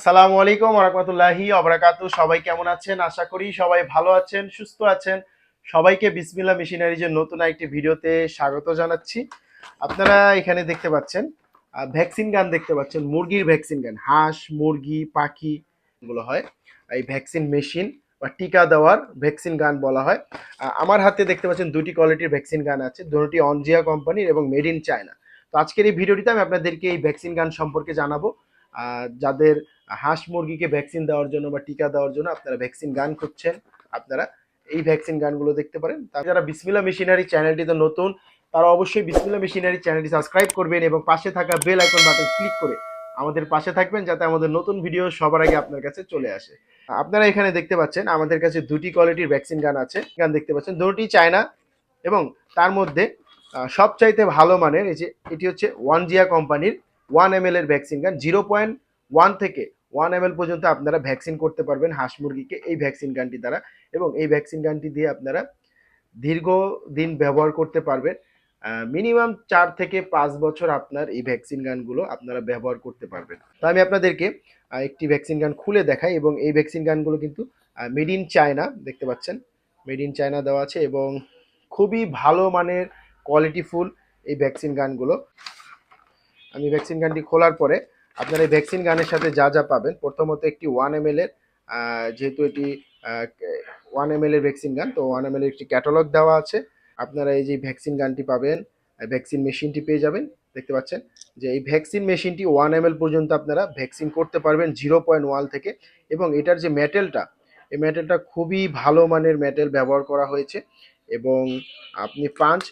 আসসালামু আলাইকুম রহমতুল্লাহি অবরাকাতু সবাই কেমন আছেন? আশা করি সবাই ভালো আছেন, সুস্থ আছেন। সবাইকে বিসমিল্লা মেশিনারিজের নতুন একটি ভিডিওতে স্বাগত জানাচ্ছি। আপনারা এখানে দেখতে পাচ্ছেন ভ্যাকসিন গান দেখতে পাচ্ছেন, মুরগির ভ্যাকসিন গান। হাঁস, মুরগি, পাখি গুলো হয়, এই ভ্যাকসিন মেশিন বা টিকা দেওয়ার ভ্যাকসিন গান বলা হয়। আমার হাতে দেখতে পাচ্ছেন দুটি কোয়ালিটির ভ্যাকসিন গান আছে, দুটি অনজিয়া কোম্পানির এবং মেড ইন চায়না। তো আজকের এই ভিডিওটিতে আমি আপনাদেরকে এই ভ্যাকসিন গান সম্পর্কে জানাব। যাদের হাঁস মুরগিকে ভ্যাকসিন দেওয়ার জন্য বা টিকা দেওয়ার জন্য আপনারা ভ্যাকসিন গান খুঁজছেন, আপনারা এই ভ্যাকসিন গানগুলো দেখতে পারেন। যারা বিসমিল্লা মেশিনারি চ্যানেলটিতে নতুন, তারা অবশ্যই বিসমিল্লা মেশিনারি চ্যানেলটি সাবস্ক্রাইব করবেন এবং পাশে থাকা বেল আইকন বাটন ক্লিক করে আমাদের পাশে থাকবেন যাতে আমাদের নতুন ভিডিও সবার আগে আপনার কাছে চলে আসে। আপনারা এখানে দেখতে পাচ্ছেন, আমাদের কাছে দুটি কোয়ালিটির ভ্যাকসিন গান আছে। গান দেখতে পাচ্ছেন, দুটি চায়না এবং তার মধ্যে সবচাইতে ভালো মানের এই যে, এটি হচ্ছে ওয়ান জিয়া কোম্পানির ওয়ান এম এর vaccine gun zero point one থেকে ওয়ান এম পর্যন্ত আপনারা ভ্যাকসিন করতে পারবেন হাঁস মুরগিকে এই ভ্যাকসিন গানটি দ্বারা। এবং এই ভ্যাকসিন গানটি দিয়ে আপনারা দীর্ঘদিন ব্যবহার করতে পারবেন। মিনিমাম চার থেকে পাঁচ বছর আপনার এই ভ্যাকসিন গানগুলো আপনারা ব্যবহার করতে পারবেন। তো আমি আপনাদেরকে একটি ভ্যাকসিন গান খুলে দেখাই এবং এই ভ্যাকসিন গানগুলো কিন্তু মেড ইন চায়না দেখতে পাচ্ছেন? মেড ইন চায়না দেওয়া আছে এবং খুবই ভালো মানের কোয়ালিটিফুল এই ভ্যাকসিন গানগুলো। আমি ভ্যাকসিন গানটি খোলার পরে আপনার এই ভ্যাকসিন গানের সাথে যা যা পাবেন, প্রথমত একটি ওয়ান এম এর যেহেতু এটি ওয়ান এম এর ভ্যাকসিন গান, তো ওয়ান এম এর একটি ক্যাটালগ দেওয়া আছে। আপনারা এই যে ভ্যাকসিন গানটি পাবেন ভ্যাকসিন মেশিনটি পেয়ে যাবেন, দেখতে পাচ্ছেন? যে এই ভ্যাকসিন মেশিনটি ওয়ান এম পর্যন্ত আপনারা ভ্যাকসিন করতে পারবেন জিরো পয়েন্ট ওয়ান থেকে। এবং এটার যে মেটেলটা, এই মেটেলটা খুবই ভালো মানের মেটেল ব্যবহার করা হয়েছে। এবং আপনি পাঞ্চ,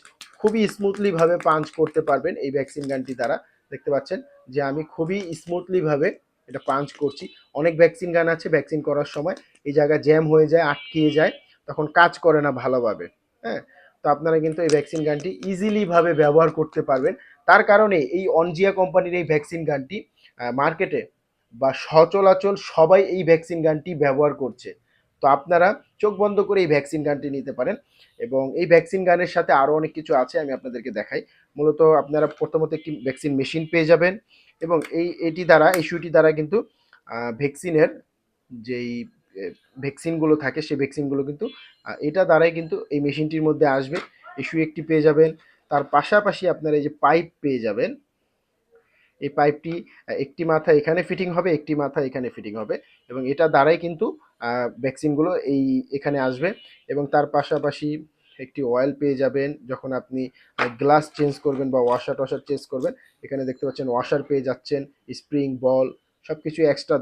খুবই স্মুথলি ভাবে পাঞ্চ করতে পারবেন এই ভ্যাকসিন গানটি দ্বারা। দেখতে পাচ্ছেন যে আমি খুবই স্মুথলিভাবে এটা পাঞ্চ করছি। অনেক ভ্যাকসিন গান আছে ভ্যাকসিন করার সময় এই জায়গা জ্যাম হয়ে যায়, আটকিয়ে যায়, তখন কাজ করে না ভালোভাবে হ্যাঁ? তো আপনারা কিন্তু এই ভ্যাকসিন গানটি ইজিলিভাবে ব্যবহার করতে পারবেন। তার কারণে এই অনজিয়া কোম্পানির এই ভ্যাকসিন গানটি মার্কেটে বা সচলাচল সবাই এই ভ্যাকসিন গানটি ব্যবহার করছে। তো আপনারা চোখ বন্ধ করে এই ভ্যাকসিন গানটি নিতে পারেন এবং এই ভ্যাকসিন গানের সাথে আরও অনেক কিছু আছে, আমি আপনাদেরকে দেখাই। মূলত আপনারা প্রথমত একটি ভ্যাকসিন মেশিন পেয়ে যাবেন এবং এই, এটি দ্বারা, এই সুইটি দ্বারা কিন্তু ভ্যাকসিনের যেই ভ্যাকসিনগুলো থাকে, সেই ভ্যাকসিনগুলো কিন্তু এটা দ্বারাই কিন্তু এই মেশিনটির মধ্যে আসবে। এই একটি পেয়ে যাবেন। তার পাশাপাশি আপনারা এই যে পাইপ পেয়ে যাবেন এই পাইপটি একটি মাথা এখানে ফিটিং হবে, একটি মাথা এখানে ফিটিং হবে। এবং এটা দ্বারাই কিন্তু ভ্যাকসিনগুলো এই, এখানে আসবে। এবং তার পাশাপাশি একটি অয়েল পেয়ে যাবেন যখন আপনি গ্লাস চেঞ্জ করবেন বা ওয়াশার টশার চেঞ্জ করবেন। এখানে দেখতে পাচ্ছেন ওয়াশার পেয়ে যাচ্ছেন স্প্রিং বল সব কিছু এক্সট্রা